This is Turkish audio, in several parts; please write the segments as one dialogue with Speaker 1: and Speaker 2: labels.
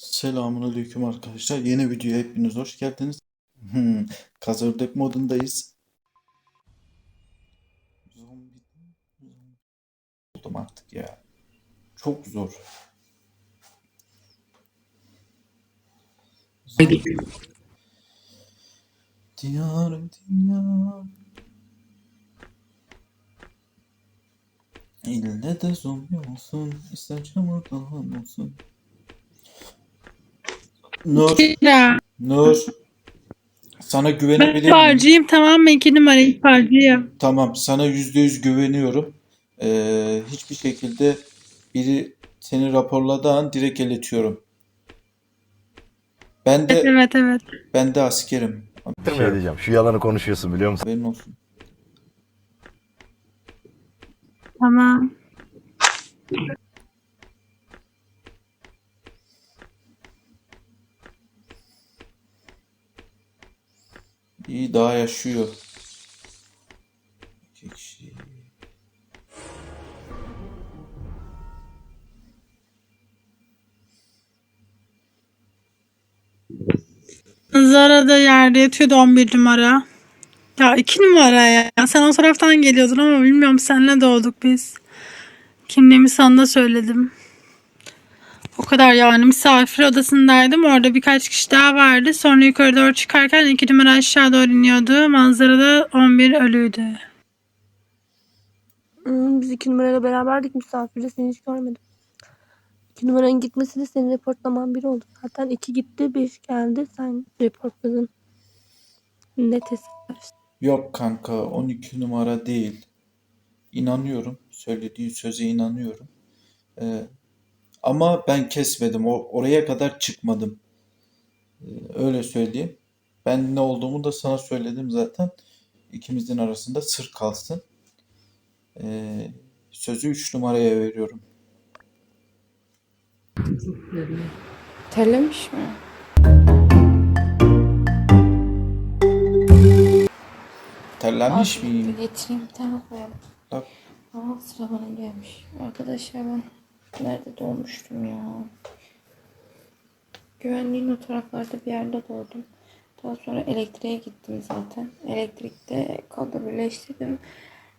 Speaker 1: Selamünaleyküm arkadaşlar. Yeni videoya hepiniz hoş geldiniz. Hmm, Kazırdek modundayız. Zombi oldum artık ya. Çok zor. Zombi. Diyar diyar. İlle de zombi olsun, ister çamurdan olsun. Nur. Nur. Sana
Speaker 2: Ben
Speaker 1: güvenebilir miyim?
Speaker 2: parcıyım tamam mı? İki numarayı parcıyım.
Speaker 1: Tamam, sana yüzde yüz güveniyorum. Ee, hiçbir şekilde biri seni raporladığı an direkt iletiyorum. Ben de
Speaker 2: Evet evet.
Speaker 1: ben de askerim.
Speaker 3: Bir şey diyeceğim. Şu yalanı konuşuyorsun biliyor musun?
Speaker 1: Haberin olsun.
Speaker 2: Tamam.
Speaker 1: İyi daha yaşıyor. İki kişi.
Speaker 2: Zara da yerde yatıyordu 11 numara. Ya 2 numara ya. Sen o taraftan geliyordun ama bilmiyorum seninle doğduk biz. Kimliğimi sana söyledim. O kadar yani misafir odasındaydım. Orada birkaç kişi daha vardı. Sonra yukarı doğru çıkarken 2 numara aşağı doğru iniyordu. Manzarada 11 ölüydü.
Speaker 4: Hmm, Biz iki numarayla beraberdik misafirde seni hiç görmedim. İki numaranın gitmesi de senin reportlaman bir oldu. Zaten iki gitti bir geldi sen reportladın. Net hesap.
Speaker 1: Yok kanka 12 numara değil. İnanıyorum. Söylediği söze inanıyorum. Ee, ama ben kesmedim. O, oraya kadar çıkmadım. Ee, öyle söyleyeyim. Ben ne olduğumu da sana söyledim zaten. İkimizin arasında sır kalsın. Ee, sözü 3 numaraya veriyorum.
Speaker 5: Terlemiş mi?
Speaker 1: Terlenmiş
Speaker 5: Abi,
Speaker 1: miyim?
Speaker 5: Getireyim koyalım.
Speaker 1: Bak.
Speaker 5: Aa sıra bana gelmiş. Arkadaşlar ben nerede doğmuştum ya? Güvenliğin o taraflarda bir yerde doğdum. Daha sonra elektriğe gittim zaten. Elektrikte kablo birleştirdim.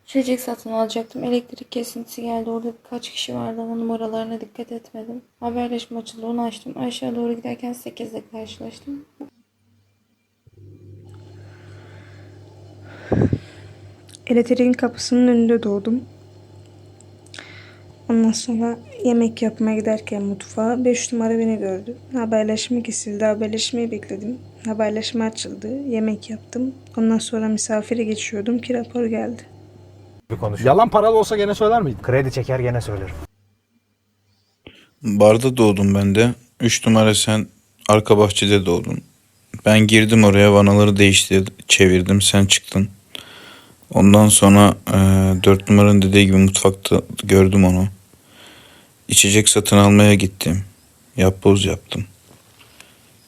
Speaker 5: İçecek satın alacaktım. Elektrik kesintisi geldi. Orada birkaç kişi vardı ama numaralarına dikkat etmedim. Haberleşme açıldı. Onu açtım. Aşağı doğru giderken 8'de karşılaştım.
Speaker 6: Elektriğin kapısının önünde doğdum. Ondan sonra yemek yapmaya giderken mutfağa 5 numara beni gördü. Haberleşme kesildi. Haberleşmeyi bekledim. Haberleşme açıldı. Yemek yaptım. Ondan sonra misafire geçiyordum ki rapor geldi.
Speaker 7: bir konuş.
Speaker 3: Yalan paralı olsa gene söyler miydin?
Speaker 7: Kredi çeker gene söylerim.
Speaker 8: Barda doğdum ben de. 3 numara sen arka bahçede doğdun. Ben girdim oraya vanaları değiştirdim, çevirdim. Sen çıktın. Ondan sonra e, 4 numaranın dediği gibi mutfakta gördüm onu. İçecek satın almaya gittim. Yapboz yaptım.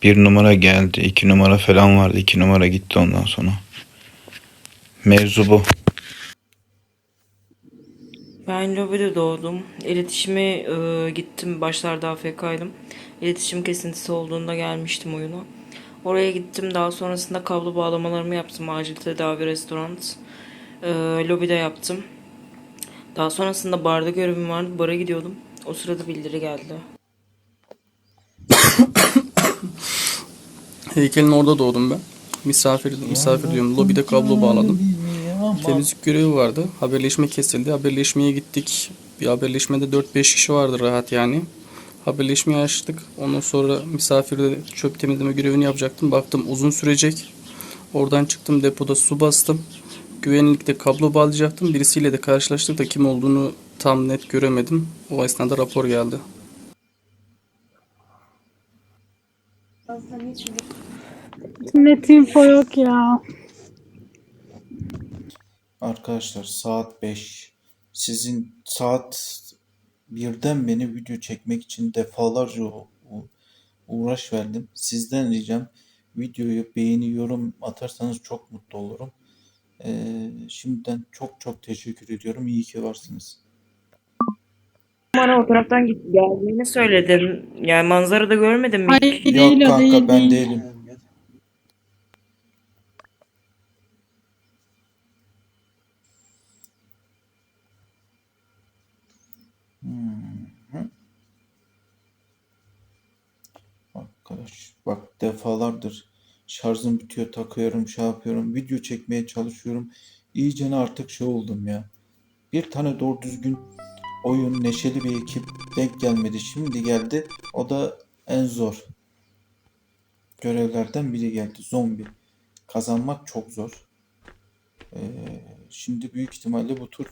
Speaker 8: Bir numara geldi. iki numara falan vardı. iki numara gitti ondan sonra. Mevzu bu.
Speaker 9: Ben lobide doğdum. İletişime e, gittim. Başlarda AFK'ydım. İletişim kesintisi olduğunda gelmiştim oyuna. Oraya gittim. Daha sonrasında kablo bağlamalarımı yaptım. Acil tedavi restoran. E, lobide yaptım. Daha sonrasında barda görevim vardı. Bara gidiyordum. O sırada bildiri geldi.
Speaker 10: Heykelin orada doğdum ben. Misafir, misafir diyorum. Lobide kablo bağladım. Temizlik görevi vardı. Haberleşme kesildi. Haberleşmeye gittik. Bir haberleşmede 4-5 kişi vardı rahat yani. Haberleşmeyi açtık. Ondan sonra misafirde çöp temizleme görevini yapacaktım. Baktım uzun sürecek. Oradan çıktım depoda su bastım. Güvenlikte kablo bağlayacaktım. Birisiyle de karşılaştık da kim olduğunu tam net göremedim. O esnada rapor geldi.
Speaker 2: Net info yok ya.
Speaker 1: Arkadaşlar saat 5. Sizin saat 1'den beni video çekmek için defalarca uğraş verdim. Sizden ricam videoyu beğeni, yorum atarsanız çok mutlu olurum. Ee, şimdiden çok çok teşekkür ediyorum. İyi ki varsınız.
Speaker 9: Bana o taraftan git geldiğini söyledin. Yani manzara da görmedin mi?
Speaker 2: Hayır
Speaker 1: Yok
Speaker 2: değil o
Speaker 1: kanka
Speaker 2: değil.
Speaker 1: ben
Speaker 2: değil.
Speaker 1: değilim. Hmm. Arkadaş bak defalardır şarjım bitiyor takıyorum şey yapıyorum video çekmeye çalışıyorum. İyicene artık şey oldum ya. Bir tane doğru düzgün oyun neşeli bir ekip denk gelmedi. Şimdi geldi. O da en zor görevlerden biri geldi. Zombi. Kazanmak çok zor. Ee, şimdi büyük ihtimalle bu tur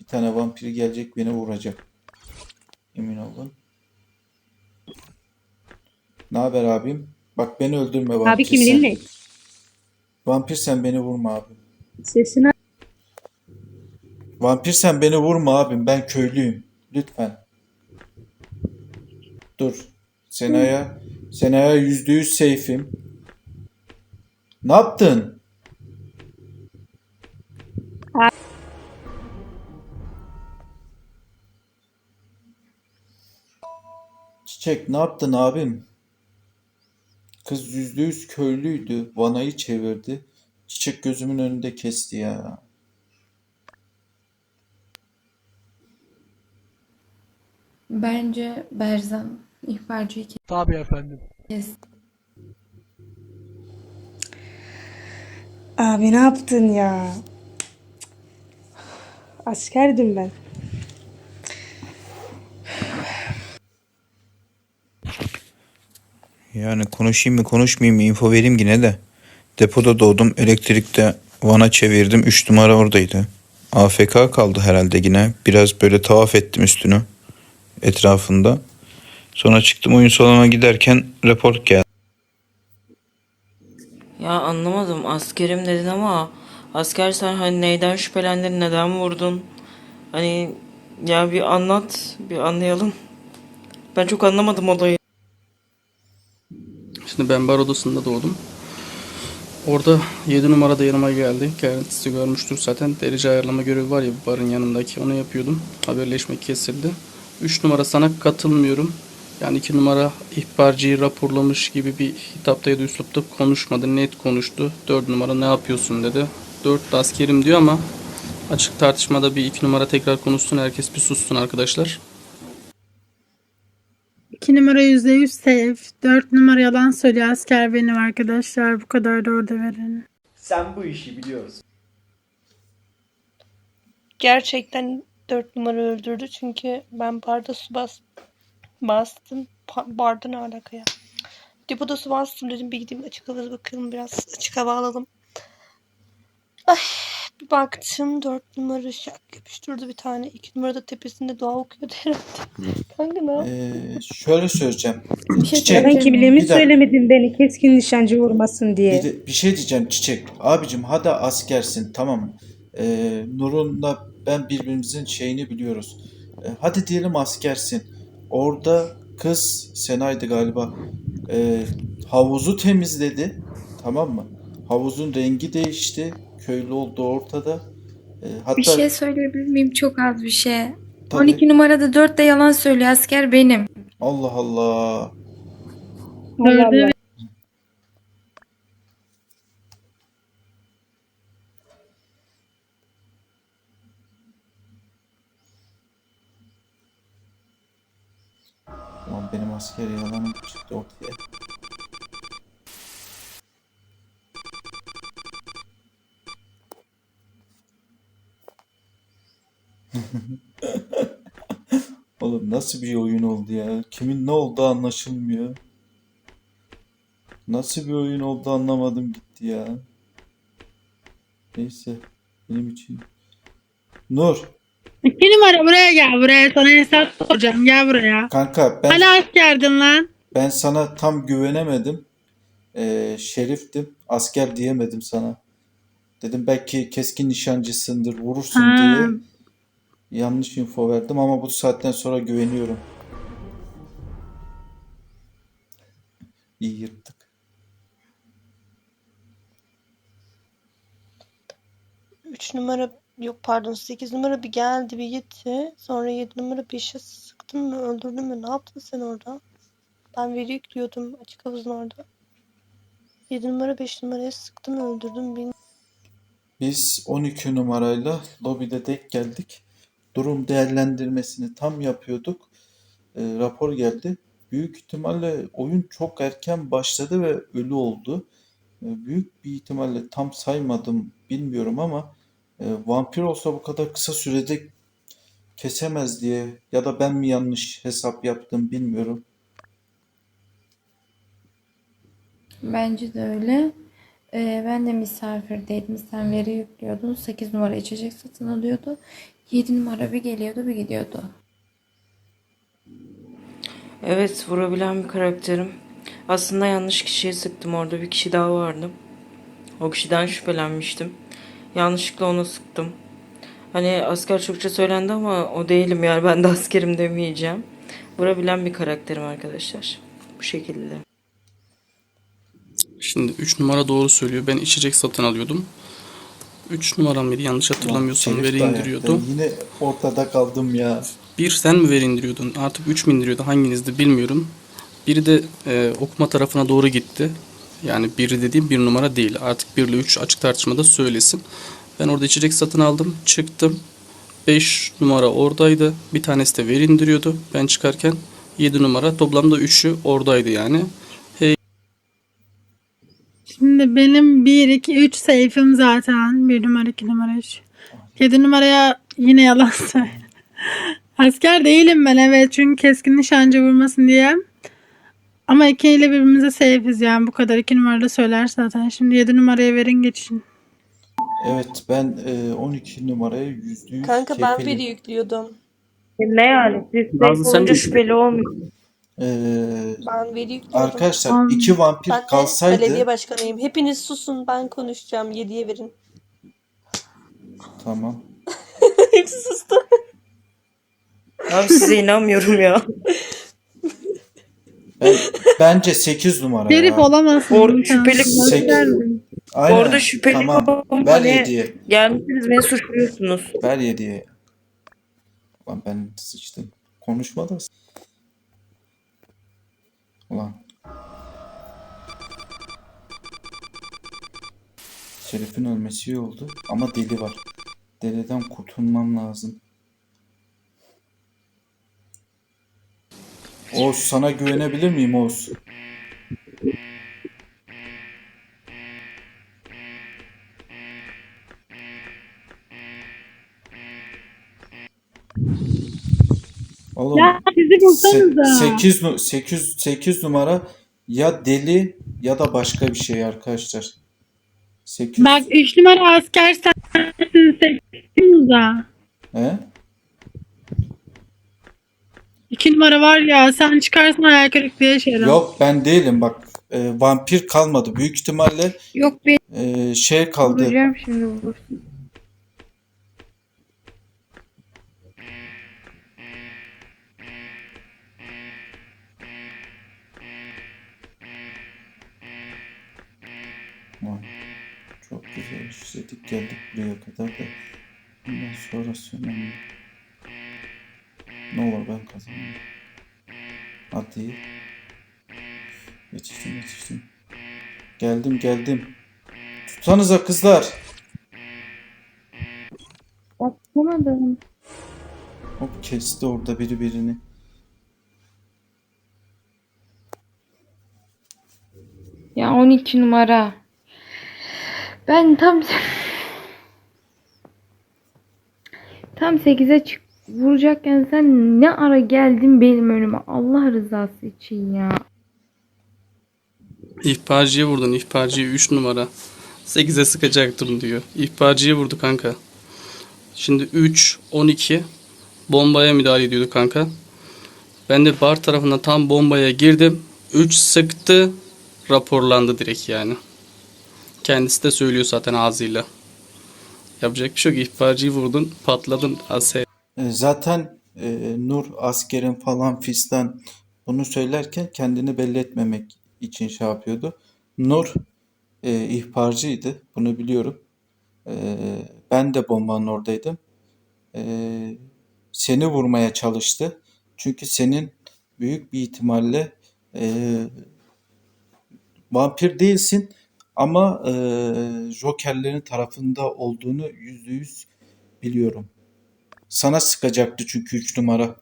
Speaker 1: bir tane vampiri gelecek beni vuracak. Emin olun. Ne haber abim? Bak beni öldürme vampir
Speaker 6: Abi kimin
Speaker 1: sen. Vampir sen beni vurma abim.
Speaker 6: Sesini
Speaker 1: Vampir sen beni vurma abim. Ben köylüyüm. Lütfen. Dur. Sena'ya Sena'ya yüzde yüz safe'im. Ne yaptın? Çiçek ne yaptın abim? Kız yüzde yüz köylüydü. Vanayı çevirdi. Çiçek gözümün önünde kesti ya.
Speaker 5: Bence Berzan ihbarcıyı
Speaker 10: Tabii efendim.
Speaker 5: kes.
Speaker 6: Abi ne yaptın ya? Askerdim ben.
Speaker 8: Yani konuşayım mı konuşmayayım mı info vereyim yine de. Depoda doğdum elektrikte vana çevirdim 3 numara oradaydı. AFK kaldı herhalde yine. Biraz böyle tavaf ettim üstünü etrafında. Sonra çıktım oyun salonuna giderken report geldi.
Speaker 9: Ya anlamadım. Askerim dedin ama asker sen hani neyden şüphelendin, neden vurdun? Hani ya bir anlat, bir anlayalım. Ben çok anlamadım olayı.
Speaker 10: Şimdi ben bar odasında doğdum. Orada 7 numarada yanıma geldi. Kendisi görmüştür zaten. Derece ayarlama görevi var ya barın yanındaki. Onu yapıyordum. Haberleşme kesildi. 3 numara sana katılmıyorum. Yani 2 numara ihbarcıyı raporlamış gibi bir hitapta ya da üslupta konuşmadı. Net konuştu. 4 numara ne yapıyorsun dedi. 4 de askerim diyor ama açık tartışmada bir 2 numara tekrar konuşsun. Herkes bir sussun arkadaşlar.
Speaker 2: 2 numara %100 safe. 4 numara yalan söylüyor. Asker benim arkadaşlar. Bu kadar da orada verin.
Speaker 11: Sen bu işi biliyorsun.
Speaker 4: Gerçekten 4 numara öldürdü çünkü ben barda su bas bastım. Barda ne alaka ya? Depoda su bastım dedim bir gideyim açık havada bakalım biraz açık hava alalım. Ay bir baktım 4 numara şak yapıştırdı bir tane. 2 numara da tepesinde dua okuyordu herhalde. Kanka ne yaptın?
Speaker 1: Ee, şöyle söyleyeceğim.
Speaker 5: Bir şey
Speaker 1: Çiçek.
Speaker 6: Ben
Speaker 1: dakika.
Speaker 6: söylemedin beni keskin nişancı vurmasın diye.
Speaker 1: Bir, de- bir şey diyeceğim Çiçek. Abicim hadi askersin tamam mı? Ee, Nur'unla ben birbirimizin şeyini biliyoruz. Ee, hadi diyelim askersin. Orada kız Sena'ydı galiba. Ee, havuzu temizledi. Tamam mı? Havuzun rengi değişti. Köylü oldu ortada. Ee, hatta
Speaker 5: Bir şey söyleyebilir miyim? Çok az bir şey.
Speaker 1: Tabii.
Speaker 5: 12 numarada 4 de yalan söylüyor. Asker benim.
Speaker 1: Allah Allah.
Speaker 6: Allah
Speaker 2: Dördü
Speaker 6: Allah.
Speaker 1: Ulan benim asker yalanım çıktı ortaya. Oğlum nasıl bir oyun oldu ya? Kimin ne olduğu anlaşılmıyor. Nasıl bir oyun oldu anlamadım gitti ya. Neyse benim için. Nur
Speaker 2: 2 numara buraya gel buraya. Sana hesap soracağım. Gel buraya.
Speaker 1: kanka ben
Speaker 2: Hala askerdin lan.
Speaker 1: Ben sana tam güvenemedim. Ee, şeriftim. Asker diyemedim sana. Dedim belki keskin nişancısındır, vurursun
Speaker 2: Ha.
Speaker 1: diye. Yanlış info verdim ama bu saatten sonra güveniyorum. İyi yırttık.
Speaker 4: Üç numara Yok pardon 8 numara bir geldi bir gitti. Sonra 7 numara 5'e sıktın mı öldürdün mü ne yaptın sen orada? Ben veri yüklüyordum açık havuzun orada. 7 numara 5 numaraya sıktım öldürdüm beni.
Speaker 1: Biz 12 numarayla lobide denk geldik. Durum değerlendirmesini tam yapıyorduk. E, rapor geldi. Büyük ihtimalle oyun çok erken başladı ve ölü oldu. E, büyük bir ihtimalle tam saymadım bilmiyorum ama vampir olsa bu kadar kısa sürede kesemez diye ya da ben mi yanlış hesap yaptım bilmiyorum.
Speaker 5: Bence de öyle. Ee, ben de misafirdeydim. Sen veri yüklüyordun. 8 numara içecek satın alıyordu. 7 numara bir geliyordu bir gidiyordu.
Speaker 9: Evet vurabilen bir karakterim. Aslında yanlış kişiye sıktım orada bir kişi daha vardı. O kişiden şüphelenmiştim. Yanlışlıkla ona sıktım. Hani asker çokça söylendi ama o değilim yani ben de askerim demeyeceğim. Vurabilen bir karakterim arkadaşlar. Bu şekilde.
Speaker 10: Şimdi 3 numara doğru söylüyor. Ben içecek satın alıyordum. 3 numara mıydı yanlış hatırlamıyorsam veri indiriyordu.
Speaker 1: Yine ortada kaldım ya.
Speaker 10: Bir sen mi veri indiriyordun? Artık 3 mü indiriyordu? Hanginizdi bilmiyorum. Biri de e, okuma tarafına doğru gitti. Yani biri dediğim bir numara değil. Artık 1 ile 3 açık tartışmada söylesin. Ben orada içecek satın aldım. Çıktım. 5 numara oradaydı. Bir tanesi de veri indiriyordu. Ben çıkarken 7 numara. Toplamda 3'ü oradaydı yani.
Speaker 2: Şimdi benim 1, 2, 3 safe'im zaten. 1 numara, 2 numara, 3. 7 numaraya yine yalan söyle. Asker değilim ben evet çünkü keskin nişancı vurmasın diye. Ama 2 ile birbirimize safe'iz yani bu kadar. 2 numarada söyler zaten. Şimdi 7 numaraya verin geçin.
Speaker 1: Evet ben e, 12 numaraya yüzde yüz
Speaker 4: Kanka ben
Speaker 1: kefilim.
Speaker 4: veri yüklüyordum.
Speaker 9: Ne yani? Siz
Speaker 10: Nazlı sen de-
Speaker 9: şüpheli olmuyor.
Speaker 1: E,
Speaker 4: Ben veri yüklüyordum.
Speaker 1: arkadaşlar
Speaker 2: Am-
Speaker 1: iki vampir
Speaker 4: Ben de
Speaker 1: kalsaydı
Speaker 4: belediye başkanıyım. Hepiniz susun ben konuşacağım. 7'ye verin.
Speaker 1: tamam.
Speaker 4: Hepsi sustu.
Speaker 9: Abi size inanmıyorum ya.
Speaker 1: Ben, bence 8 numara
Speaker 2: Şerif
Speaker 1: ya.
Speaker 2: olamazsın.
Speaker 9: Or- şüpheli
Speaker 1: Sek-. Aynen.
Speaker 9: Orada şüpheli
Speaker 1: tamam.
Speaker 9: kafam
Speaker 1: Ver
Speaker 9: hani-
Speaker 1: 7'ye.
Speaker 9: Gelmişsiniz beni suçluyorsunuz.
Speaker 1: Ver 7'ye. Ulan ben sıçtım. Konuşma da. Ulan. Şerif'in ölmesi iyi oldu ama deli var. Deliden kurtulmam lazım. Oğuz sana güvenebilir miyim Oğuz? Oğlum
Speaker 2: Ya sizi bulsanıza.
Speaker 1: 8 8 8 numara ya deli ya da başka bir şey arkadaşlar. 8
Speaker 2: Bak 3 numara asker sensin. 8 numara.
Speaker 1: He?
Speaker 2: 2 numara var ya sen çıkarsın hayal kırıklığı yaşarım.
Speaker 1: Yok ben değilim bak. E, vampir kalmadı. Büyük ihtimalle
Speaker 5: Yok ben
Speaker 1: e, şey kaldı.
Speaker 5: vuracağım şimdi vurursun.
Speaker 1: Vay, Çok güzel işledik geldik buraya kadar da. Bundan sonrası önemli. Ne olur ben kazanayım. Hadi. Yetiştim yetiştim. Geldim geldim. Tutsanıza kızlar.
Speaker 5: Atamadım.
Speaker 1: Hop kesti orada biri birini.
Speaker 5: Ya 12 numara. Ben tam tam 8'e çık vuracakken sen ne ara geldin benim önüme Allah rızası için ya.
Speaker 10: İhbarcıya vurdun. İhbarcıya 3 numara. 8'e sıkacaktım diyor. İhbarcıya vurdu kanka. Şimdi 3, 12 bombaya müdahale ediyordu kanka. Ben de bar tarafından tam bombaya girdim. 3 sıktı. Raporlandı direkt yani. Kendisi de söylüyor zaten ağzıyla. Yapacak bir şey yok. İhbarcıyı vurdun. Patladın. Ase.
Speaker 1: E, Zaten e, Nur askerin falan fistan bunu söylerken kendini belli etmemek için şey yapıyordu. Nur e, ihbarcıydı. Bunu biliyorum. E, ben de bombanın oradaydım. Ee, seni vurmaya çalıştı. Çünkü senin büyük bir ihtimalle ee, vampir değilsin ama ee, Jokerlerin tarafında olduğunu yüzde yüz biliyorum. Sana sıkacaktı çünkü 3 numara.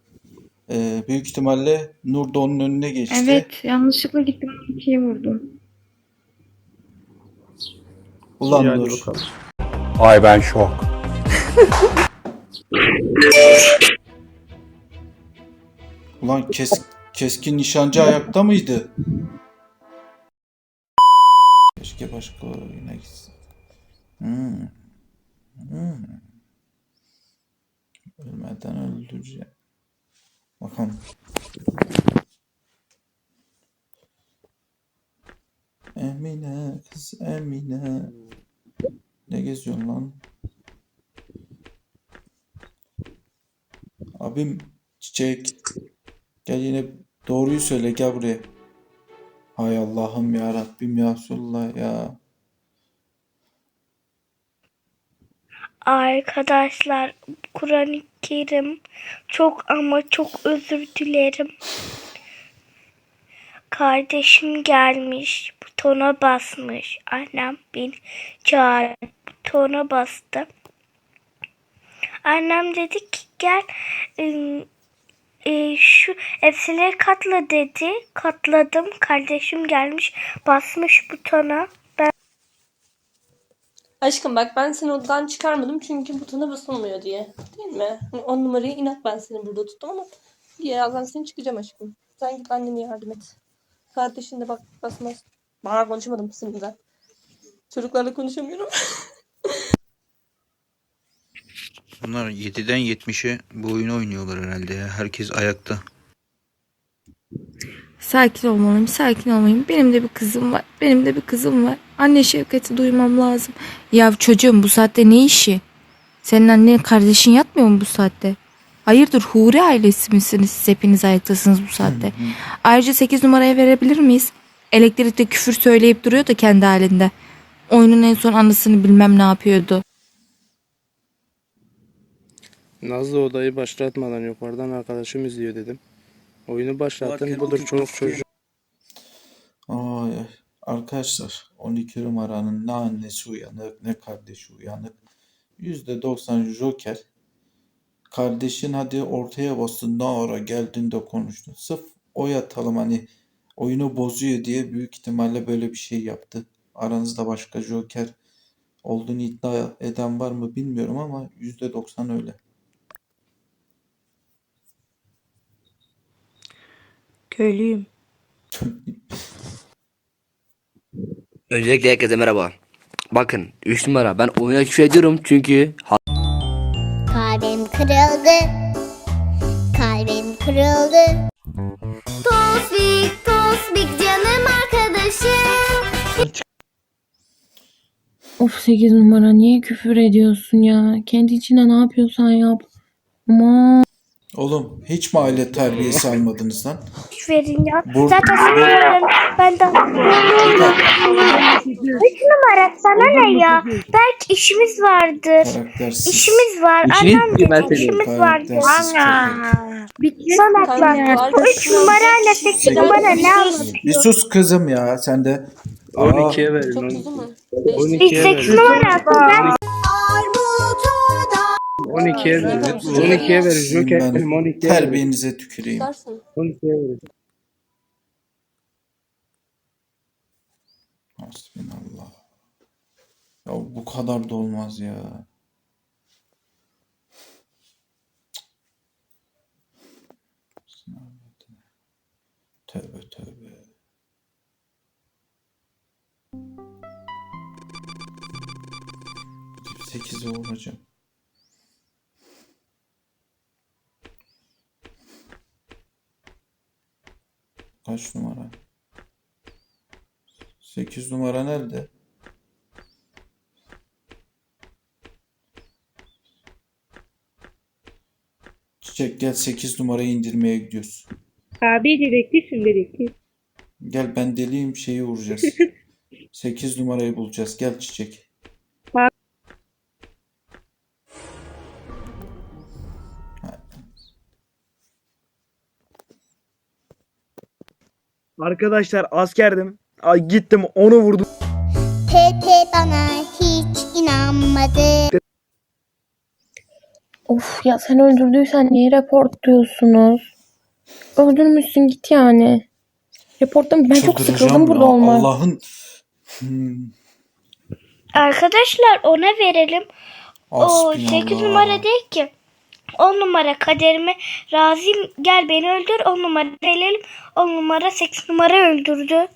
Speaker 1: Ee, büyük ihtimalle Nur da onun önüne geçti.
Speaker 5: Evet yanlışlıkla gittim ikiye vurdum.
Speaker 1: Ulan
Speaker 3: Yani
Speaker 1: Nur.
Speaker 3: bakalım.
Speaker 7: Ay ben şok.
Speaker 1: Ulan kes, keskin nişancı ayakta mıydı? Keşke başka oyuna gitsin. Hmm. Hmm. Ölmeden öldüreceğim. Bakalım. Emine kız Emine. Ne geziyorsun lan? Abim çiçek. Gel yine doğruyu söyle gel buraya. Hay Allah'ım ya Rabbim ya Resulullah ya.
Speaker 12: Arkadaşlar Kur'an-ı Kerim çok ama çok özür dilerim. Kardeşim gelmiş butona basmış. Annem beni çağırdı butona bastı. Annem dedi ki gel e, şu hepsini katla dedi. Katladım. Kardeşim gelmiş basmış butona.
Speaker 4: Aşkım bak ben seni odadan çıkarmadım çünkü butona basılmıyor diye. Değil mi? Hani on numarayı inat ben seni burada tuttum ama birazdan seni çıkacağım aşkım. Sen git annene yardım et. Kardeşin de bak basmaz. Bana konuşamadım sınıfta. Çocuklarla konuşamıyorum.
Speaker 8: Bunlar 7'den 70'e bu oyunu oynuyorlar herhalde ya. Herkes ayakta.
Speaker 5: Sakin olmalıyım, sakin olmalıyım. Benim de bir kızım var. Benim de bir kızım var. Anne şefkati duymam lazım. Ya çocuğum bu saatte ne işi? Senin annen kardeşin yatmıyor mu bu saatte? Hayırdır Huri ailesi misiniz? Siz hepiniz ayaktasınız bu saatte. Ayrıca 8 numaraya verebilir miyiz? Elektrikte küfür söyleyip duruyor da kendi halinde. Oyunun en son anısını bilmem ne yapıyordu.
Speaker 10: Nazlı odayı başlatmadan yukarıdan arkadaşım izliyor dedim. Oyunu başlattın budur çoluk çocuk.
Speaker 1: Ay. Arkadaşlar 12 numaranın ne annesi uyanık ne kardeşi uyanık. %90 Joker. Kardeşin hadi ortaya bastın ne ara geldin de konuştun. Sırf oy atalım hani oyunu bozuyor diye büyük ihtimalle böyle bir şey yaptı. Aranızda başka Joker olduğunu iddia eden var mı bilmiyorum ama %90 öyle.
Speaker 2: Köylüyüm.
Speaker 13: Öncelikle herkese merhaba. Bakın 3 numara ben oyuna küfür ediyorum çünkü
Speaker 12: Kalbim kırıldı. Kalbim kırıldı. Tosbik, Tosbik canım arkadaşım.
Speaker 5: Of 8 numara niye küfür ediyorsun ya? Kendi içine ne yapıyorsan yap. Aman.
Speaker 1: Oğlum hiç mi aile terbiyesi almadınız lan?
Speaker 12: Verin ya.
Speaker 1: Bu-
Speaker 12: Zaten ben, ben de... Üç numara sana ne ya? Belki işimiz vardır.
Speaker 1: Karaktersiz.
Speaker 12: İşimiz var.
Speaker 13: İşiniz
Speaker 12: Annem
Speaker 13: mi? Ben
Speaker 12: dedi
Speaker 13: söyleyeyim.
Speaker 12: işimiz vardır.
Speaker 1: Karaktersiz köpek.
Speaker 12: Salaklar. Bu üç numarayla sekiz numara ne anlatıyor?
Speaker 1: Bir sus kızım ya sen de. Aa,
Speaker 10: 12'ye verin.
Speaker 4: Çok
Speaker 10: on-
Speaker 4: hızlı mı?
Speaker 10: 12'ye
Speaker 12: Sekiz
Speaker 10: verin.
Speaker 12: numara. Ben
Speaker 10: 12'ye verin. 12'ye verin. Joker
Speaker 1: ben
Speaker 10: benim 12'ye verin.
Speaker 1: terbiyenize tüküreyim.
Speaker 4: Tutarsın.
Speaker 10: 12'ye verin.
Speaker 1: Hasbinallah. Ya bu kadar da olmaz ya. Tövbe tövbe. Sekize olacağım. Kaç numara? 8 numara nerede? Çiçek gel 8 numarayı indirmeye gidiyoruz.
Speaker 6: Abi dedektifsin dedektif.
Speaker 1: Gel ben deliyim şeyi vuracağız. 8 numarayı bulacağız. Gel Çiçek.
Speaker 11: Arkadaşlar askerdim. Ay gittim onu vurdum.
Speaker 12: Pepe bana hiç inanmadı.
Speaker 5: Of ya sen öldürdüysen niye report diyorsunuz? Öldürmüşsün git yani. Reportta ben çok sıkıldım burada olmak.
Speaker 1: Allah'ın Hmm,
Speaker 12: Arkadaşlar ona verelim. O 8
Speaker 1: hasbinallah.
Speaker 12: numara değil ki. 10 numara kaderime razıyım gel beni öldür 10 numara verelim 10 numara 8 numara öldürdü.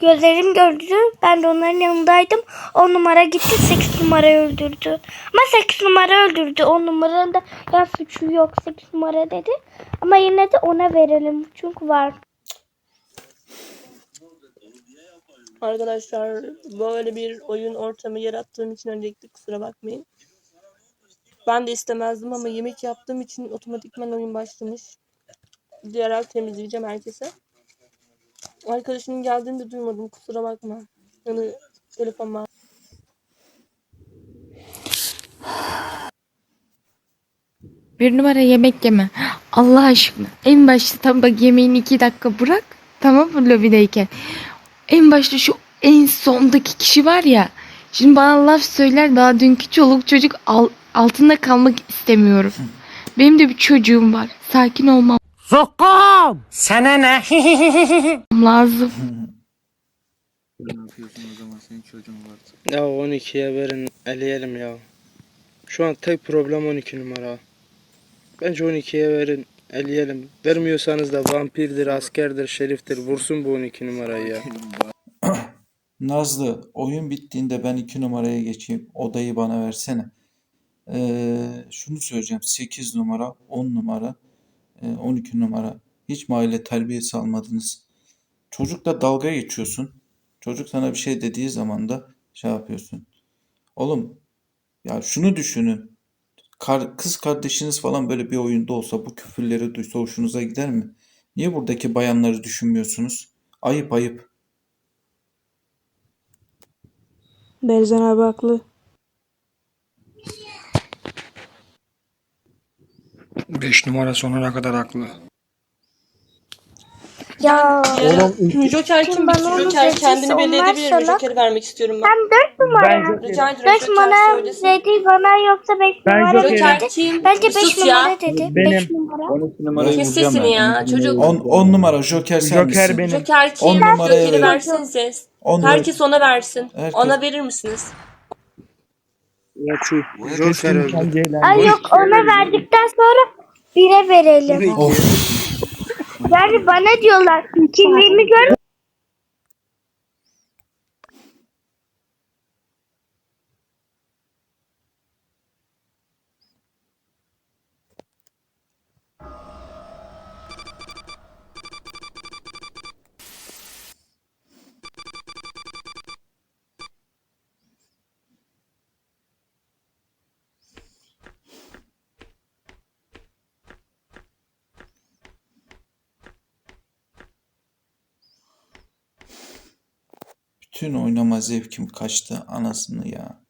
Speaker 12: Gözlerim gördü ben de onların yanındaydım 10 numara gitti 8 numara öldürdü. Ama 8 numara öldürdü 10 numaranın da ya suçu yok 8 numara dedi. Ama yine de ona verelim çünkü var.
Speaker 4: Arkadaşlar böyle bir oyun ortamı yarattığım için öncelikle kusura bakmayın. Ben de istemezdim ama yemek yaptığım için otomatikman oyun başlamış. Diğer temizleyeceğim herkese. Arkadaşının geldiğini de duymadım kusura bakma. Yani telefon var.
Speaker 5: Bir numara yemek yeme. Allah aşkına. En başta tam bak yemeğini iki dakika bırak. Tamam mı lobideyken. En başta şu en sondaki kişi var ya. Şimdi bana laf söyler daha dünkü çoluk çocuk al- altında kalmak istemiyorum. Benim de bir çocuğum var. Sakin olmam
Speaker 11: Sokkam! Sana ne?
Speaker 5: lazım.
Speaker 10: Ya 12'ye verin eleyelim ya. Şu an tek problem 12 numara. Bence 12'ye verin eleyelim. Vermiyorsanız da vampirdir, askerdir, şeriftir. Vursun bu 12 numarayı ya.
Speaker 1: Nazlı oyun bittiğinde ben 2 numaraya geçeyim. Odayı bana versene. Ee, şunu söyleyeceğim. 8 numara, 10 numara, e, 12 numara. Hiç mi aile terbiyesi almadınız? Çocukla dalga geçiyorsun. Çocuk sana bir şey dediği zaman da şey yapıyorsun. Oğlum ya şunu düşünün. Kar- kız kardeşiniz falan böyle bir oyunda olsa bu küfürleri duysa hoşunuza gider mi? Niye buradaki bayanları düşünmüyorsunuz? Ayıp ayıp.
Speaker 6: Berzan abi haklı.
Speaker 7: 5 numara sonuna kadar haklı.
Speaker 12: Ya
Speaker 4: Joker
Speaker 12: kim? bana onu Joker kendini belli edebilir mi?
Speaker 4: Joker'i vermek istiyorum ben.
Speaker 12: Hem 4 numara.
Speaker 4: Rica ederim
Speaker 12: 5 numara dedi bana yoksa 5 numara
Speaker 11: Joker
Speaker 12: dedi.
Speaker 4: kim?
Speaker 12: Bence 5
Speaker 4: Sus ya.
Speaker 12: numara dedi. 5 numara.
Speaker 1: numarayı
Speaker 4: Kes sesini ya çocuk.
Speaker 1: 10 10 numara Joker sen misin?
Speaker 11: benim.
Speaker 4: Joker
Speaker 1: On
Speaker 4: kim?
Speaker 1: numaraya
Speaker 4: Joker'i
Speaker 1: verin.
Speaker 4: versenize.
Speaker 1: 10 numara.
Speaker 4: Herkes ona versin.
Speaker 1: Herkes-
Speaker 4: Ona verir misiniz?
Speaker 10: Ya şu Joker öldü.
Speaker 12: Ay yok ona verdikten sonra 1'e verelim.
Speaker 1: Of.
Speaker 12: Yani bana diyorlar kimliğimi gör.
Speaker 1: Bütün oynama zevkim kaçtı anasını ya.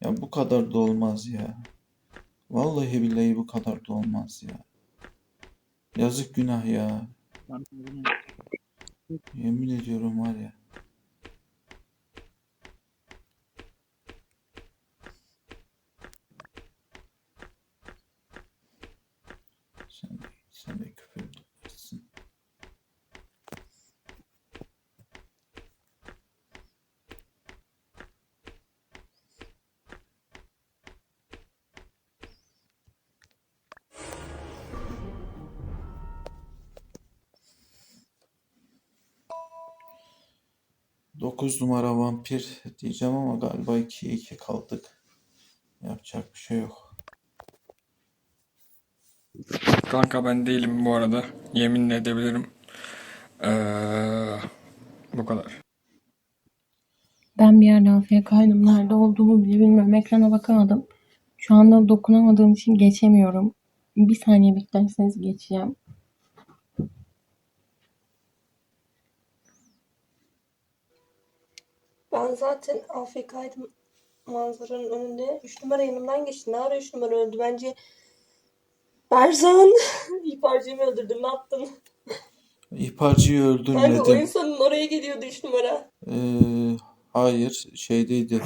Speaker 1: Ya bu kadar da olmaz ya. Vallahi billahi bu kadar da olmaz ya. Yazık günah ya. Yemin ediyorum var ya. 9 numara vampir diyeceğim ama galiba 2'ye 2 kaldık. Yapacak bir şey yok.
Speaker 7: Kanka ben değilim bu arada. Yeminle edebilirim. Ee, bu kadar.
Speaker 5: Ben bir yerde AFK'ydım. Nerede olduğumu bile bilmiyorum. Ekrana bakamadım. Şu anda dokunamadığım için geçemiyorum. Bir saniye beklerseniz geçeceğim.
Speaker 4: Ben zaten AFK'ydım manzaranın önünde. 3 numara yanımdan geçti. Ne ara 3 numara öldü? Bence Berzan ihbarcıyı mı öldürdün? Ne yaptın?
Speaker 1: İhbarcıyı öldürmedim.
Speaker 4: Kanka oyun sonunun oraya geliyordu 3 numara.
Speaker 1: Ee, hayır şeydeydi.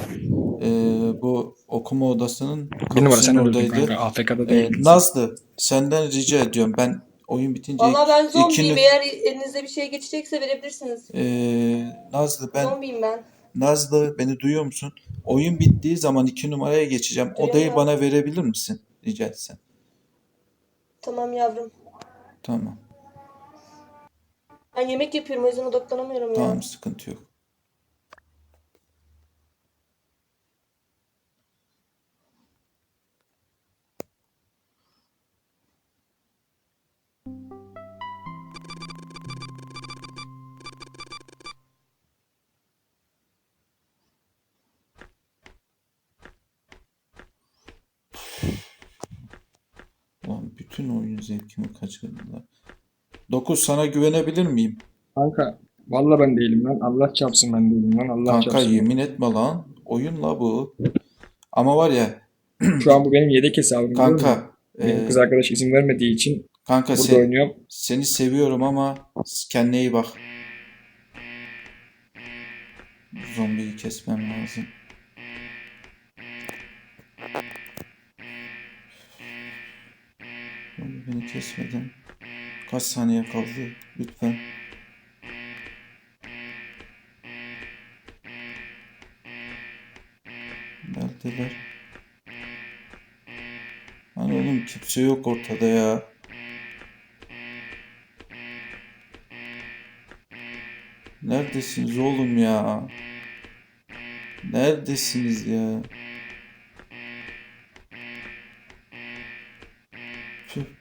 Speaker 1: Ee, bu okuma odasının
Speaker 7: Bir numara sen
Speaker 1: kapısının
Speaker 7: öldün
Speaker 1: oradaydı.
Speaker 7: kanka. AFK'da
Speaker 1: Ee. Nazlı senden rica ediyorum. Ben oyun bitince
Speaker 4: Valla ben zombiyim.
Speaker 1: ikini-
Speaker 4: Eğer elinizde bir şey geçecekse verebilirsiniz.
Speaker 1: Ee, Nazlı ben
Speaker 4: Zombiyim ben.
Speaker 1: Nazlı beni duyuyor musun? Oyun bittiği zaman iki numaraya geçeceğim. Odayı
Speaker 4: Duyuyorum.
Speaker 1: bana verebilir misin? Rica etsem.
Speaker 4: Tamam yavrum.
Speaker 1: Tamam.
Speaker 4: Ben yemek yapıyorum o yüzden odaklanamıyorum ya.
Speaker 1: Tamam sıkıntı yok. Zevkimi kaçırdılar. 9 sana güvenebilir miyim?
Speaker 7: Kanka valla ben değilim lan. Allah çarpsın ben değilim lan. Allah
Speaker 1: Kanka
Speaker 7: çarpsın.
Speaker 1: yemin etme lan. Oyun la bu. Ama var ya
Speaker 7: Şu an bu benim yedek hesabım.
Speaker 1: kanka
Speaker 7: Benim
Speaker 1: e,
Speaker 7: kız arkadaş izin vermediği için
Speaker 1: kanka
Speaker 7: burada
Speaker 1: sen,
Speaker 7: oynuyorum.
Speaker 1: seni seviyorum ama kendine iyi bak. Zombiyi kesmem lazım. Zombi beni kesmeden kaç saniye kaldı? Lütfen. Neredeler? Hani oğlum kimse yok ortada ya. Neredesiniz oğlum ya? Neredesiniz ya?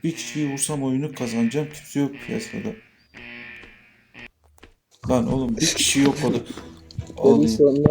Speaker 1: Bir kişiyi vursam oyunu kazanacağım. Kimse yok piyasada. Lan oğlum bir kişi yok orada. Ağlayayım.